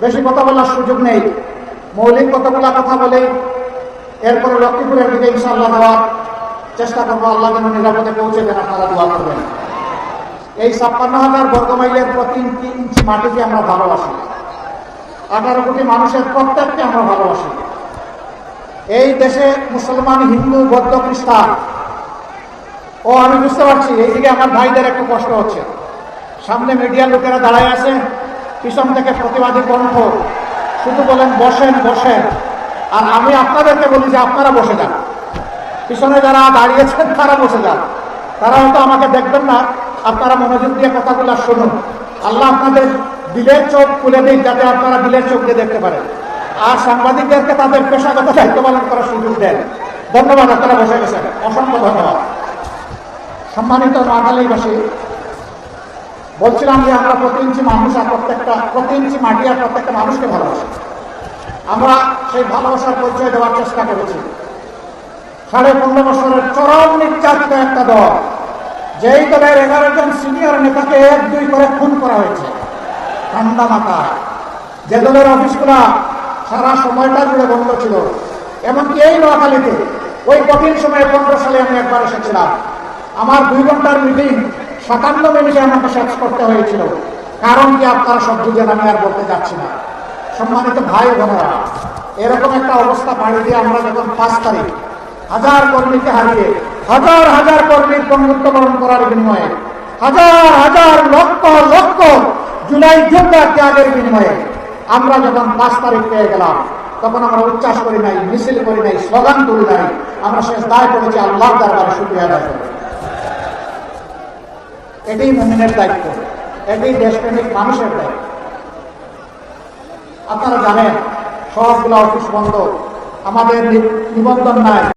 বেশি কথা বলার সুযোগ নেই। মৌলিক কতগুলা কথা বলে এরপরে লক্ষ্মীপুরের দিকে ইনশাল্লাহ দেওয়ার চেষ্টা করব। আল্লাহ যেন নিরাপদে পৌঁছে দেন, আপনারা দোয়া করবেন। এই ছাপ্পান্ন হাজার বর্গমাইলের প্রতি ইঞ্চি মাটিকে আমরা ভালোবাসি। আঠারো কোটি মানুষের প্রত্যেককে আমরা ভালোবাসি। এই দেশে মুসলমান, হিন্দু, বৌদ্ধ, খ্রিস্টান। ও, আমি বুঝতে পারছি, এইদিকে আমার ভাইদের একটু কষ্ট হচ্ছে। সামনে মিডিয়ার লোকেরা দাঁড়ায় আছে। পিছন থেকে প্রতিবাদী কণ্ঠ। শুধু বলেন, বসেন বসেন। আর আমি আপনাদেরকে বলি যে আপনারা বসে যান। পিছনে যারা দাঁড়িয়েছেন, তারা বসে যান। তারা হয়তো আমাকে দেখবেন না। আপনারা মনোযোগ দিয়ে কথাগুলো শুনুন। আল্লাহ আপনাদের দিলের চোখ খুলে দিন যাতে আপনারা দিলের চোখ দিয়ে দেখতে পারেন। আর সাংবাদিকদেরকে তাদের পেশাগত দায়িত্ব পালন করার সুযোগ দেন। ধন্যবাদ, আপনারা বসে গেছেন। অসংখ্য ধন্যবাদ। সম্মানিত নোয়াখালীবাসী বলছিলাম যে আমরা প্রতি ইঞ্চি মানুষ আর প্রত্যেকটা, প্রতি ইঞ্চি মাটি আর প্রত্যেকটা মানুষকে ভালোবাসি। আমরা সেই ভালোবাসার পরিচয় দেওয়ার চেষ্টা করেছি। সাড়ে পনেরো বছরের চরম নির্যাতিত একটা দল, যেই দলের এগারো জন সিনিয়র নেতাকে এক, দুই করে খুন করা হয়েছে। ঠান্ডা মাথা। যে দলের অফিসগুলা সারা সময়টা জুড়ে বন্ধ ছিল, এমনকি এই নোয়াখালীতে ওই কঠিন সময়ে পনেরো সালে আমি একবার এসেছিলাম। আমার দুই ঘণ্টার মিটিং সাতান্ন মিনিটে আমাকে শেষ করতে হয়েছিল। কারণ কি আপনারা সব বুঝেন আমি আর বলতে যাচ্ছি না। সম্মানিত ভাই বোনেরা, এরকম একটা অবস্থা বাড়ি দিয়ে আমরা যখন পাঁচ তারিখ, হাজার কর্মীকে হারিয়ে, হাজার হাজার কর্মীর বন্ধুত্বকরণ করার বিনিময়ে, হাজার হাজার লক্ষ লক্ষ জুলাই যোদ্ধার ত্যাগের বিনিময়ে আমরা যখন পাঁচ তারিখ পেয়ে গেলাম, তখন আমরা উচ্চাস করি নাই, মিছিল করি নাই, স্লোগান তুলি নাই, আমরা শেষ দায় করেছি আল্লাহ দরবারে শুক্রিয়া আদায় করি। এটাই মুমিনের দায়িত্ব, এটাই দেশপ্রেমিক মানুষের দায়িত্ব। আপনারা জানেন সবগুলো অফিস বন্ধ, আমাদের নিবন্ধন নাই।